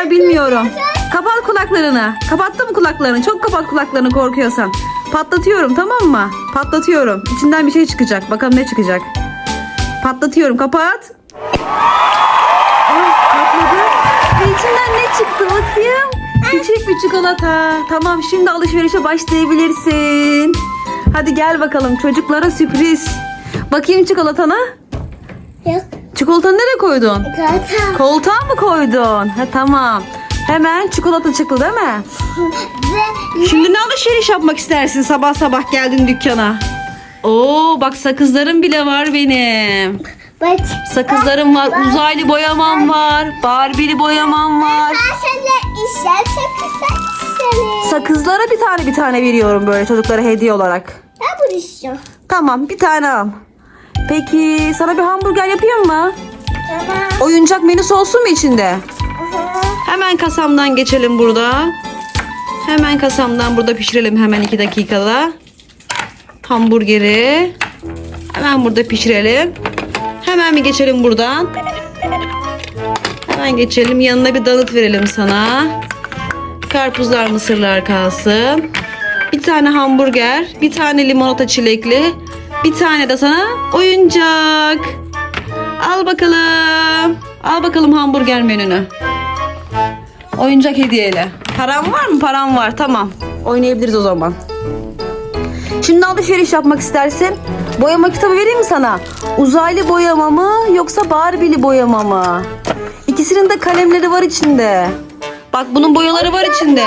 var bilmiyorum. Kapat kulaklarını. Kapattın mı kulaklarını? Çok kapat kulaklarını korkuyorsan. Patlatıyorum tamam mı? Patlatıyorum. İçinden bir şey çıkacak. Bakalım ne çıkacak. Patlatıyorum. Kapat. Ah, patladı. Ve içinden ne çıktı bakayım? Küçük bir çikolata. Tamam şimdi alışverişe başlayabilirsin. Hadi gel bakalım çocuklara sürpriz. Bakayım çikolatana. Yok. Çikolatanı nereye koydun? Zaten. Koltuğa mı koydun? Ha tamam. Hemen çikolata çıktı değil mi? Ve Şimdi ne alışveriş yapmak istersin sabah sabah geldin dükkana? Oo bak sakızlarım bile var benim. bak. Sakızlarım var, uzaylı boyamam var, Barbie'li boyamam var. Ben sana işler sakızlar isterim. Sakızlara bir tane bir tane veriyorum böyle çocuklara hediye olarak. Ben bunu istiyorum. Tamam bir tane al. Peki sana bir hamburger yapayım mı? Tamam. Oyuncak menüsü olsun mu içinde? Hemen kasamdan geçelim burada. Hemen kasamdan burada pişirelim hemen 2 dakikada. Hamburgeri. Hemen burada pişirelim. Hemen mi geçelim buradan? Hemen geçelim. Yanına bir dalıt verelim sana. Karpuzlar mısırlar kalsın. Bir tane hamburger. Bir tane limonata çilekli. Bir tane de sana oyuncak. Al bakalım. Al bakalım hamburger menünü. Oyuncak hediyeyle. Param var mı? Param var. Tamam. Oynayabiliriz o zaman. Şimdi alışveriş yapmak istersin. Boyama kitabı vereyim mi sana? Uzaylı boyama mı yoksa Barbie'li boyama mı? İkisinin de kalemleri var içinde. Bak bunun boyaları var içinde.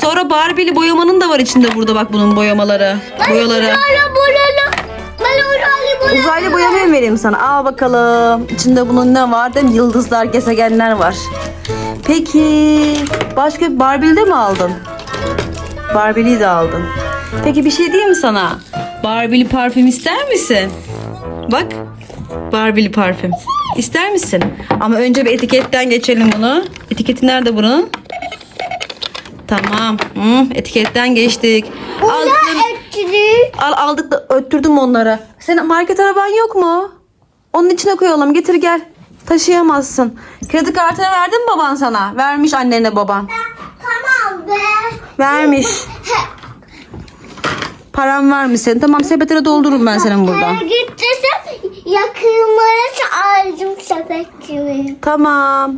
Sonra Barbie'li boyamanın da var içinde burada bak bunun boyamaları. Boyaları. Bunu bunu. Uzaylı boyamayı mı vereyim sana? Al bakalım. İçinde bunun ne var? Değil mi? Yıldızlar, gezegenler var. Peki başka bir Barbie'li de mi aldın? Barbie'liyi de aldın. Peki bir şey diyeyim mi sana? Barbie'li parfüm ister misin? Bak. Barbie'li parfüm. İster misin? Ama önce bir etiketten geçelim bunu. Etiketi nerede bunun? Tamam. Hı, etiketten geçtik. Al, Buna ettirik. Al aldık da öttürdüm onları. Senin market araban yok mu? Onun içine koyalım. Getir gel. Taşıyamazsın. Kredi kartını verdin mi baban sana? Vermiş annene baban. Tamam be. Vermiş. Param var mı senin? Tamam sepetine doldururum ben senin buradan. Her gittirsem yakınlara aldım sepetimi. Tamam.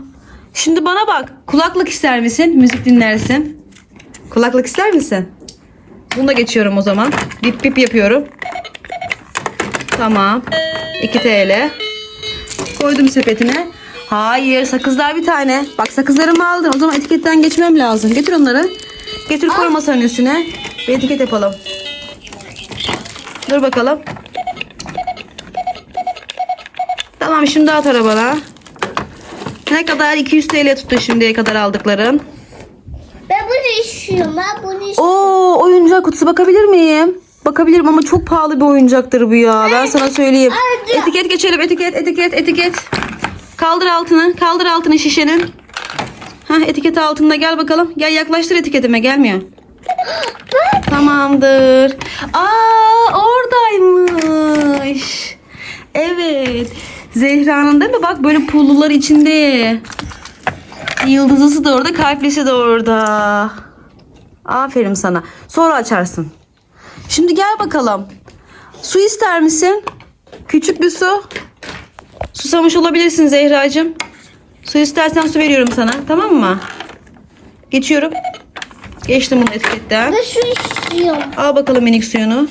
Şimdi bana bak. Kulaklık ister misin? Müzik dinlersin. Kulaklık ister misin? Bunu da geçiyorum o zaman. Bip bip yapıyorum. Tamam. 2 TL. Koydum sepetine. Hayır sakızlar bir tane. Bak sakızlarımı aldın. O zaman etiketten geçmem lazım. Getir onları. Getir koy masanın üstüne. Bir etiket yapalım. Dur bakalım. Tamam şimdi at arabana. Ne kadar? 200 TL tuttu şimdiye kadar aldıkların. Ben bunu istiyorum. Ben bunu istiyorum. Oo oyuncak kutusu bakabilir miyim? Bakabilirim ama çok pahalı bir oyuncaktır bu ya. Ben sana söyleyeyim. Etiket geçelim. Etiket, etiket, etiket. Kaldır altını. Kaldır altını şişenin. Hah etiket altında gel bakalım. Gel yaklaştır etiketime. Gelmiyor. Tamamdır. Aa oradaymış. Evet. Zehra'nın değil mi? Bak böyle pullular içinde. Yıldızısı da orada, kalplisi de orada. Aferin sana. Sonra açarsın. Şimdi gel bakalım. Su ister misin? Küçük bir su. Susamış olabilirsin Zehracığım. Su istersen su veriyorum sana. Tamam mı? Geçiyorum. Geçtim bunu etiketten. Ben şu istiyorum. Al bakalım minik suyunu.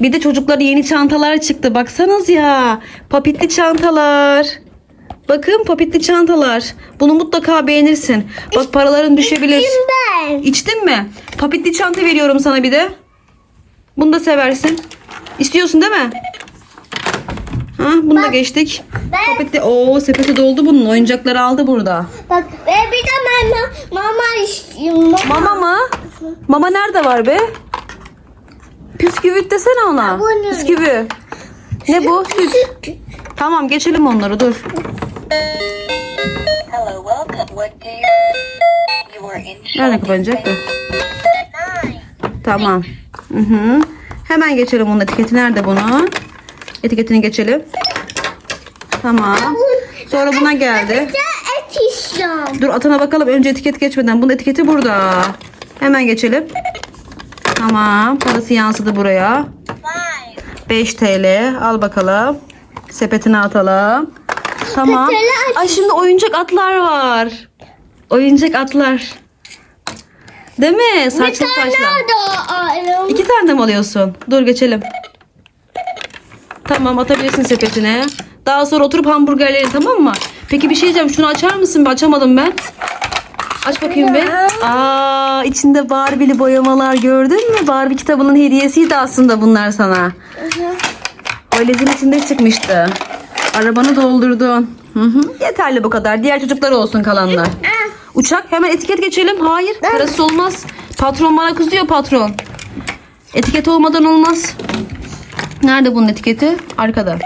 Bir de çocuklara yeni çantalar çıktı. Baksanız ya. Papitli çantalar. Bakın papitli çantalar. Bunu mutlaka beğenirsin. Bak paraların düşebilir. Kim ben? İçtin mi? Papitli çanta veriyorum sana bir de. Bunu da seversin. İstiyorsun değil mi? Ha, bunu da geçtik. Ben- Papetli. Oo, sepeti doldu bunun. Oyuncakları aldı burada. Bak ben bir de mama, mama istiyorum. Mama. Mama mı? Mama nerede var be? Püsküvit desene ona. Püsküvü. Ne bu? Süt. Tamam geçelim onları dur. Hello, welcome. What do you... You are in Nerede kapanacak da? Tamam. Hı hı. Hemen geçelim onun etiketi nerede bunu? Etiketini geçelim. Tamam. Sonra buna geldi. Dur atana bakalım önce etiket geçmeden. Bunun etiketi burada. Hemen geçelim. Tamam. Parası yansıdı buraya. 5 TL. Al bakalım. Sepetine atalım. Tamam. Ay şimdi oyuncak atlar var. Oyuncak atlar. Değil mi? Bir Saçlı tane saçlı. daha alalım. İki tane de mi alıyorsun? Dur geçelim. Tamam atabilirsin sepetine. Daha sonra oturup hamburgerlerini tamam mı? Peki bir şey diyeceğim. Şunu açar mısın? Bir açamadım ben. Aç bakayım bir. Aa içinde Barbie'li boyamalar gördün mü? Barbie kitabının hediyesiydi aslında bunlar sana. Valizin içinde çıkmıştı. Arabanı doldurdun. Hı hı. Yeterli bu kadar. Diğer çocuklar olsun kalanlar. Uçak hemen etiket geçelim. Hayır parası olmaz. Patron bana kızıyor patron. Etiket olmadan olmaz. Nerede bunun etiketi? Arkada.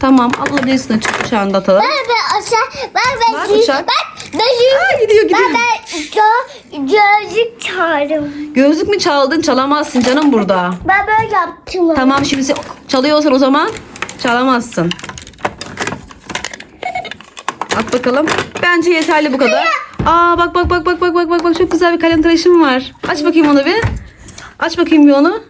Tamam alabilirsin açık uçağını da atalım. Ben ben aşağı ben Bak ben uçak. ben ben gidiyor, gidiyor. Ben ben gö, gözlük çağırdım. Gözlük mü çaldın? Çalamazsın canım burada. Ben böyle yaptım. Tamam şimdi sen çalıyorsan o zaman çalamazsın. At bakalım. Bence yeterli bu kadar. Aa bak bak bak bak bak bak bak bak çok güzel bir kalem tıraşım var. Aç bakayım onu bir. Aç bakayım bir onu.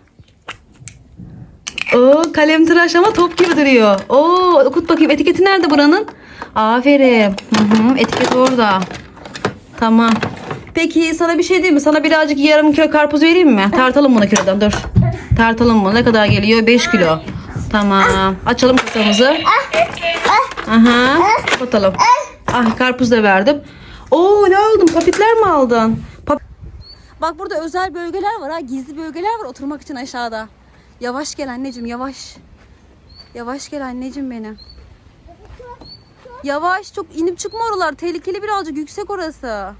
Oo kalem tıraş ama top gibi duruyor. Oo okut bakayım etiketi nerede buranın? Aferin. Hı hı, etiket orada. Tamam. Peki sana bir şey diyeyim mi? Sana birazcık yarım kilo karpuz vereyim mi? Tartalım bunu kilodan dur. Tartalım mı? Ne kadar geliyor? 5 kilo. Tamam. Açalım kasamızı. Aha. Kapatalım. Ah karpuz da verdim. Oo ne aldın? Papitler mi aldın? Pap- Bak burada özel bölgeler var ha. Gizli bölgeler var oturmak için aşağıda. Yavaş gel anneciğim yavaş. Yavaş gel anneciğim benim. Yavaş çok inip çıkma oralar. Tehlikeli birazcık yüksek orası.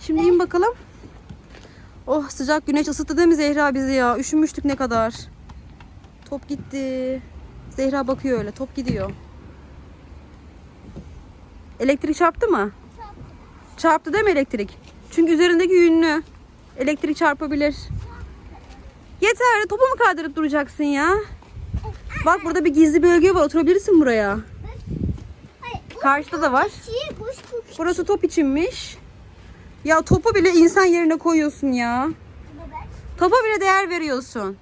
Şimdi in bakalım. Oh sıcak güneş ısıttı değil mi Zehra bizi ya? Üşümüştük ne kadar. Top gitti. Zehra bakıyor öyle. Top gidiyor. Elektrik çarptı mı? Çarptı değil mi elektrik? Çünkü üzerindeki yünlü. Elektrik çarpabilir. Yeter. Topu mu kaldırıp duracaksın ya? Bak burada bir gizli bölge var. Oturabilirsin buraya. Karşıda da var. Burası top içinmiş. Ya topu bile insan yerine koyuyorsun ya. Topa bile değer veriyorsun.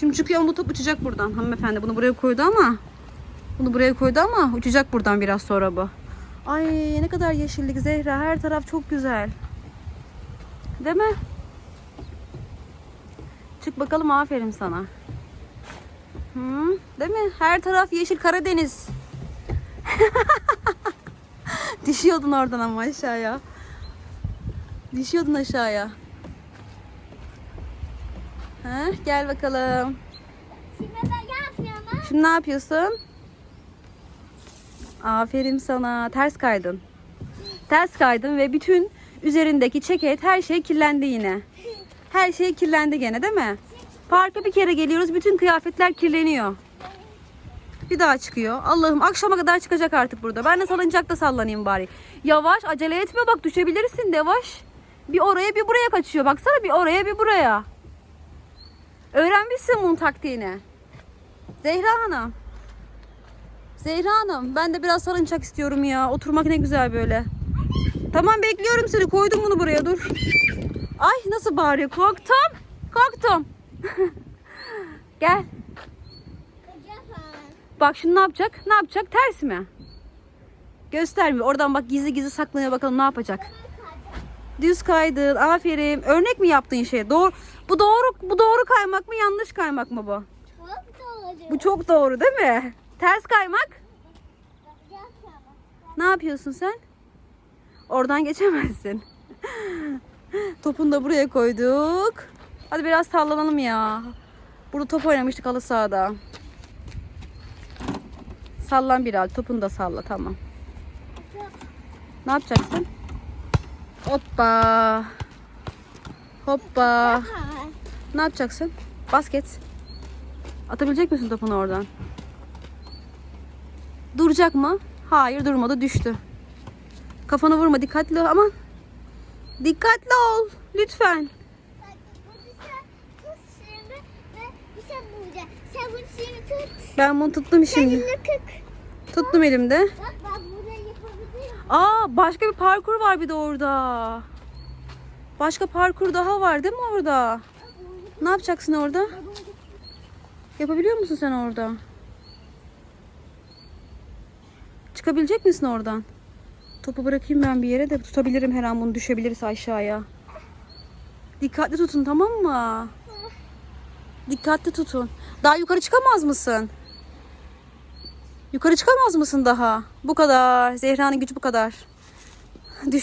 Şimdi çıkıyor bu top uçacak buradan. Hanımefendi bunu buraya koydu ama bunu buraya koydu ama uçacak buradan biraz sonra bu. Ay ne kadar yeşillik Zehra. Her taraf çok güzel. Değil mi? Çık bakalım aferin sana. Hı, değil mi? Her taraf yeşil Karadeniz. Düşüyordun oradan ama aşağıya. Düşüyordun aşağıya. Ha, gel bakalım. Şimdi ben yapıyorum. Şimdi ne yapıyorsun? Aferin sana. Ters kaydın. Ters kaydın ve bütün üzerindeki ceket her şey kirlendi yine. Her şey kirlendi gene değil mi? Parka bir kere geliyoruz. Bütün kıyafetler kirleniyor. Bir daha çıkıyor. Allah'ım akşama kadar çıkacak artık burada. Ben de salıncakta sallanayım bari. Yavaş acele etme bak düşebilirsin de yavaş. Bir oraya bir buraya kaçıyor. Baksana bir oraya bir buraya. Öğrenmişsin bunun taktiğini. Zehra Hanım. Zehra Hanım ben de biraz salıncak istiyorum ya. Oturmak ne güzel böyle. Tamam bekliyorum seni. Koydum bunu buraya dur. Ay nasıl bağırıyor. Korktum. Korktum. Gel. Bak şimdi ne yapacak? Ne yapacak? Ters mi? Göstermiyor. Oradan bak gizli gizli saklanıyor bakalım ne yapacak. Düz kaydın. Aferin. Örnek mi yaptığın şey? Doğru. Bu doğru bu doğru kaymak mı yanlış kaymak mı bu? Çok doğru. Bu çok doğru değil mi? Ters kaymak. Ne yapıyorsun sen? Oradan geçemezsin. Topunu da buraya koyduk. Hadi biraz sallanalım ya. Burada top oynamıştık halı sahada. Sallan biraz. Topunu da salla tamam. Ne yapacaksın? Hoppa. Hoppa. Ne yapacaksın? Basket. Atabilecek misin topunu oradan? Duracak mı? Hayır durmadı düştü. Kafanı vurma dikkatli ol aman. Dikkatli ol lütfen. Ben bunu tuttum şimdi. Kık. Tuttum elimde. Bak. Aa başka bir parkur var bir de orada. Başka parkur daha var değil mi orada? Ne yapacaksın orada? Yapabiliyor musun sen orada? Çıkabilecek misin oradan? Topu bırakayım ben bir yere de tutabilirim her an bunu düşebiliriz aşağıya. Dikkatli tutun tamam mı? Dikkatli tutun. Daha yukarı çıkamaz mısın? Yukarı çıkamaz mısın daha? Bu kadar. Zehra'nın gücü bu kadar.